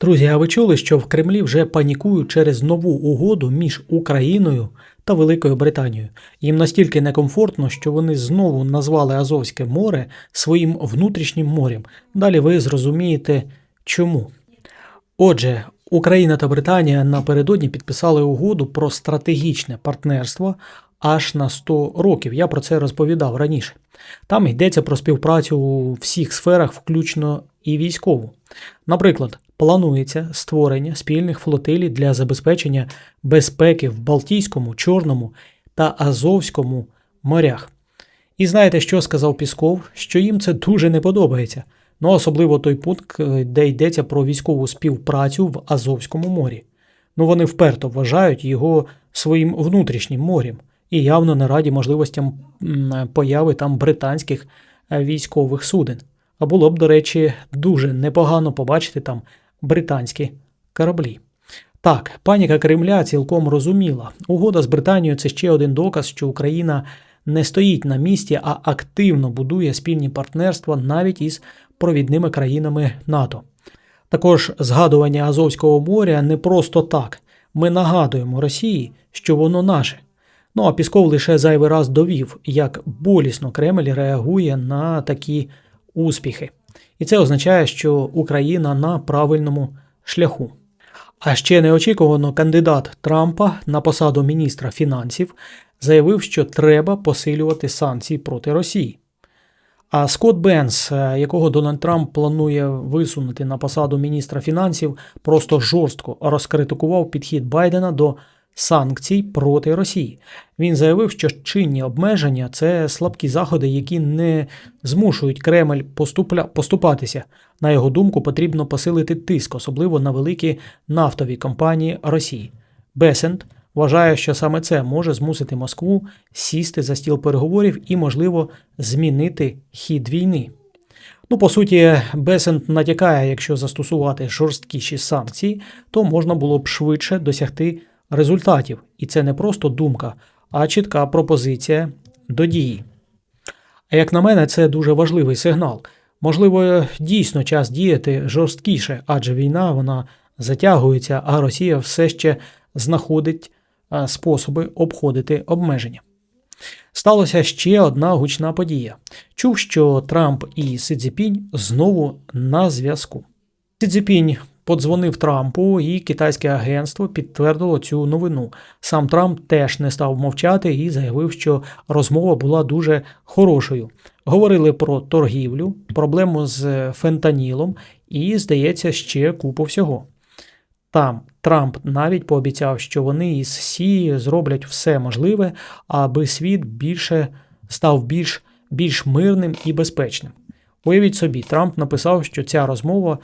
Друзі, а ви чули, що в Кремлі вже панікують через нову угоду між Україною та Великою Британією. Їм настільки некомфортно, що вони знову назвали Азовське море своїм внутрішнім морем. Далі ви зрозумієте чому. Отже, Україна та Британія напередодні підписали угоду про стратегічне партнерство аж на 100 років. Я про це розповідав раніше. Там йдеться про співпрацю у всіх сферах, включно і військову. Наприклад, планується створення спільних флотилій для забезпечення безпеки в Балтійському, Чорному та Азовському морях. І знаєте, що сказав Пісков? Що їм це дуже не подобається. Ну, особливо той пункт, е, де йдеться про військову співпрацю в Азовському морі. Ну, вони вперто вважають його своїм внутрішнім морем і явно не раді можливостям появи там британських е, військових суден. А було б, до речі, дуже непогано побачити там британські кораблі. Так, паніка Кремля цілком розуміла. Угода з Британією це ще один доказ, що Україна не стоїть на місці, а активно будує спільні партнерства навіть із провідними країнами НАТО. Також згадування Азовського моря не просто так. Ми нагадуємо Росії, що воно наше. Ну а Пісков лише зайвий раз довів, як болісно Кремль реагує на такі успіхи. І це означає, що Україна на правильному шляху. А ще неочікувано кандидат Трампа на посаду міністра фінансів заявив, що треба посилювати санкції проти Росії. А Скотт Бенс, е, якого Дональд Трамп планує висунути на посаду міністра фінансів, просто жорстко розкритикував підхід Байдена до санкцій проти Росії. Він заявив, що чинні обмеження це слабкі заходи, які не змушують Кремль поступля... поступатися. На його думку, потрібно посилити тиск, особливо на великі нафтові компанії Росії. Бесент вважає, що саме це може змусити Москву сісти за стіл переговорів і, можливо, змінити хід війни. Ну, по суті, Бесент натякає, якщо застосувати жорсткіші санкції, то можна було б швидше досягти результатів. І це не просто думка, а чітка пропозиція до дії. А як на мене, це дуже важливий сигнал. Можливо, дійсно час діяти жорсткіше, адже війна вона затягується, а Росія все ще знаходить способи обходити обмеження. Сталося ще одна гучна подія. Чув, що Трамп і Си Цзіпінь знову на зв'язку. Си Цзіпінь подзвонив Трампу, і китайське агентство підтвердило цю новину. Сам Трамп теж не став мовчати і заявив, що розмова була дуже хорошою. Говорили про торгівлю, проблему з фентанілом і, здається, ще купу всього. Там Трамп навіть пообіцяв, що вони із Сі зроблять все можливе, аби світ більше став більш, більш мирним і безпечним. Уявіть собі, Трамп написав, що ця розмова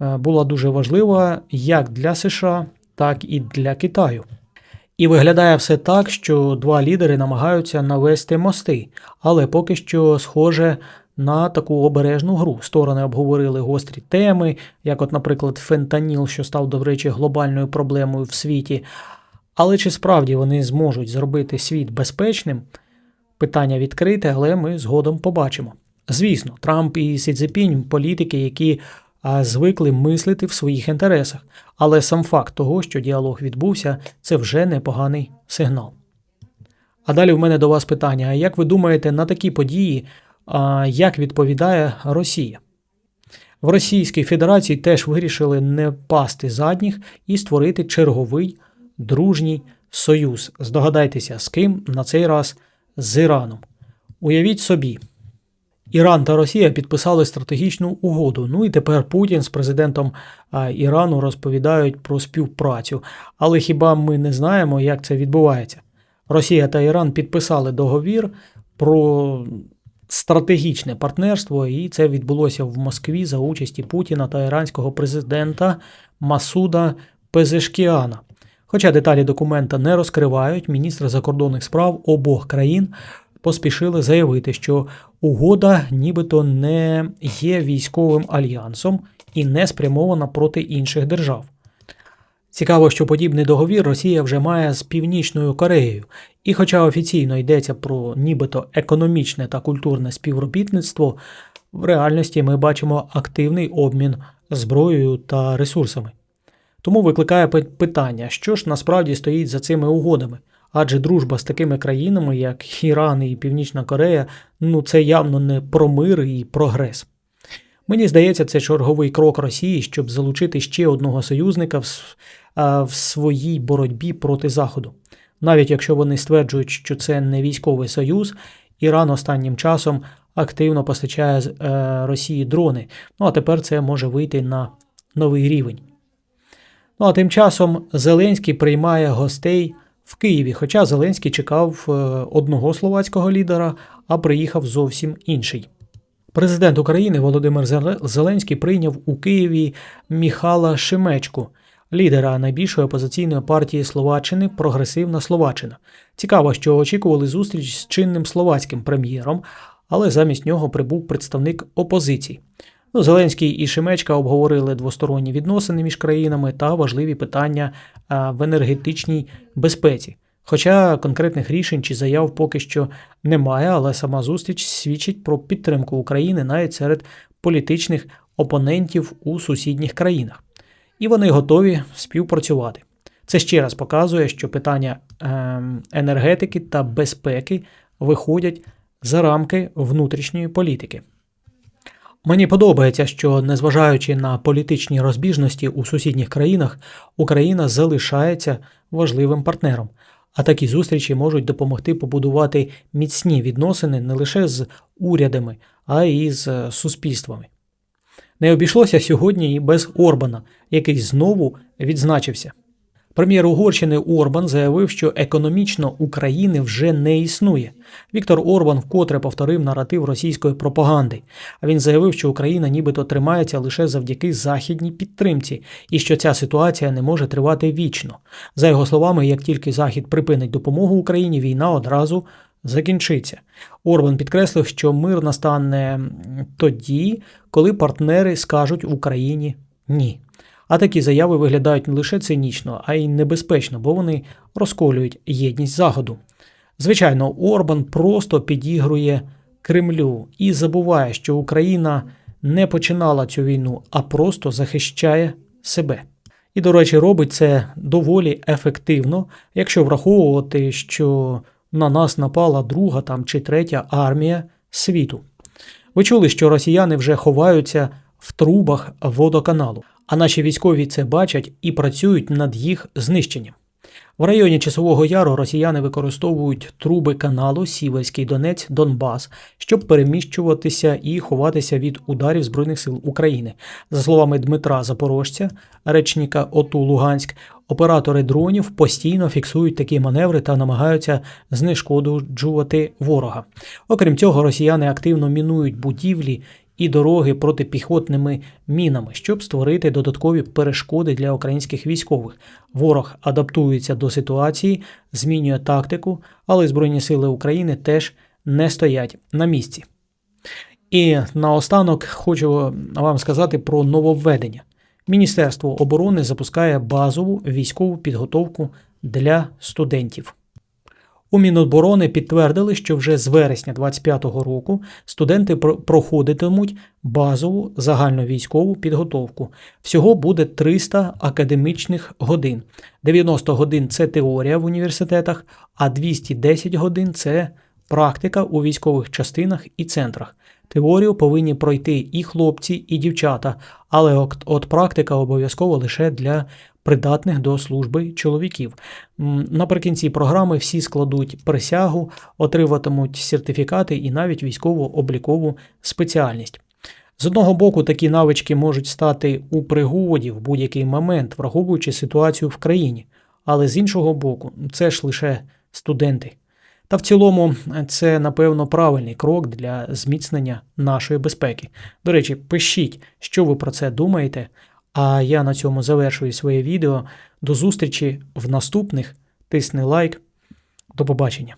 була дуже важлива як для США, так і для Китаю. І виглядає все так, що два лідери намагаються навести мости, але поки що схоже на таку обережну гру. Сторони обговорили гострі теми, як, от, наприклад, фентаніл, що став, до речі, глобальною проблемою в світі. Але чи справді вони зможуть зробити світ безпечним? Питання відкрите, але ми згодом побачимо. Звісно, Трамп і Сі Цзепінь – політики, які а, звикли мислити в своїх інтересах. Але сам факт того, що діалог відбувся, це вже непоганий сигнал. А далі в мене до вас питання: як ви думаєте, на такі події як відповідає Росія? В Російській Федерації теж вирішили не пасти задніх і створити черговий дружній союз. Здогадайтеся, з ким на цей раз з Іраном. Уявіть собі. Іран та Росія підписали стратегічну угоду. Ну і тепер Путін з президентом Ірану розповідають про співпрацю. Але хіба ми не знаємо, як це відбувається? Росія та Іран підписали договір про стратегічне партнерство, і це відбулося в Москві за участі Путіна та іранського президента Масуда Пезешкіана. Хоча деталі документа не розкривають, міністри закордонних справ обох країн поспішили заявити, що угода нібито не є військовим альянсом і не спрямована проти інших держав. Цікаво, що подібний договір Росія вже має з Північною Кореєю, і хоча офіційно йдеться про нібито економічне та культурне співробітництво, В реальності ми бачимо активний обмін зброєю та ресурсами. Тому викликає питання, що ж насправді стоїть за цими угодами. Адже дружба з такими країнами, як Іран і Північна Корея, ну це явно не про мир і прогрес. Мені здається, це черговий крок Росії, щоб залучити ще одного союзника в, в своїй боротьбі проти Заходу. Навіть якщо вони стверджують, що це не військовий союз, Іран останнім часом активно постачає з- е, Росії дрони. Ну а тепер це може вийти на новий рівень. Ну а тим часом Зеленський приймає гостей в Києві, хоча Зеленський чекав е, одного словацького лідера, а приїхав зовсім інший. Президент України Володимир Зеленський прийняв у Києві Міхала Шемечку, лідера найбільшої опозиційної партії Словаччини Прогресивна Словаччина. Цікаво, що очікували зустріч з чинним словацьким прем'єром, але замість нього прибув представник опозиції. Ну, Зеленський і Шемечка обговорили двосторонні відносини між країнами та важливі питання в енергетичній безпеці. Хоча конкретних рішень чи заяв поки що немає, але сама зустріч свідчить про підтримку України навіть серед політичних опонентів у сусідніх країнах. І вони готові співпрацювати. Це ще раз показує, що питання ем, енергетики та безпеки виходять за рамки внутрішньої політики. Мені подобається, що незважаючи на політичні розбіжності у сусідніх країнах, Україна залишається важливим партнером. А такі зустрічі можуть допомогти побудувати міцні відносини не лише з урядами, а й з суспільствами. Не обійшлося сьогодні і без Орбана, який знову відзначився. Прем'єр Угорщини Орбан заявив, що економічно України вже не існує. Віктор Орбан вкотре повторив наратив російської пропаганди. А він заявив, що Україна нібито тримається лише завдяки західній підтримці, і що ця ситуація не може тривати вічно. За його словами, як тільки Захід припинить допомогу Україні, війна одразу закінчиться. Орбан підкреслив, що мир настане тоді, коли партнери скажуть Україні ні. А такі заяви виглядають не лише цинічно, а й небезпечно, бо вони розколюють єдність Заходу. Звичайно, Орбан просто підігрує Кремлю і забуває, що Україна не починала цю війну, а просто захищає себе. І, до речі, робить це доволі ефективно, якщо враховувати, що на нас напала друга там чи третя армія світу. Ви чули, що росіяни вже ховаються в трубах водоканалу, а наші військові це бачать і працюють над їх знищенням. В районі Часового Яру росіяни використовують труби каналу Сіверський Донець Донбас, щоб переміщуватися і ховатися від ударів Збройних сил України. За словами Дмитра Запорожця, речника ОТУ Луганськ, оператори дронів постійно фіксують такі маневри та намагаються знешкоджувати ворога. Окрім цього, росіяни активно мінують будівлі і дороги протипіхотними мінами, щоб створити додаткові перешкоди для українських військових. Ворог адаптується до ситуації, змінює тактику, але Збройні сили України теж не стоять на місці. І наостанок хочу вам сказати про нововведення. Міністерство оборони запускає базову військову підготовку для студентів. У Міноборони підтвердили, що вже з вересня 2025 року студенти проходитимуть базову загальновійськову підготовку. Всього буде 300 академічних годин. 90 годин це теорія в університетах, а 210 годин це практика у військових частинах і центрах. Теорію повинні пройти і хлопці, і дівчата, але от, от практика обов'язково лише для придатних до служби чоловіків. Наприкінці програми всі складуть присягу, отриматимуть сертифікати і навіть військово-облікову спеціальність. З одного боку, такі навички можуть стати у пригоді в будь-який момент, враховуючи ситуацію в країні. Але з іншого боку, це ж лише студенти. Та в цілому це, напевно, правильний крок для зміцнення нашої безпеки. До речі, пишіть, що ви про це думаєте. А я на цьому завершую своє відео. До зустрічі в наступних. Тисни лайк. До побачення.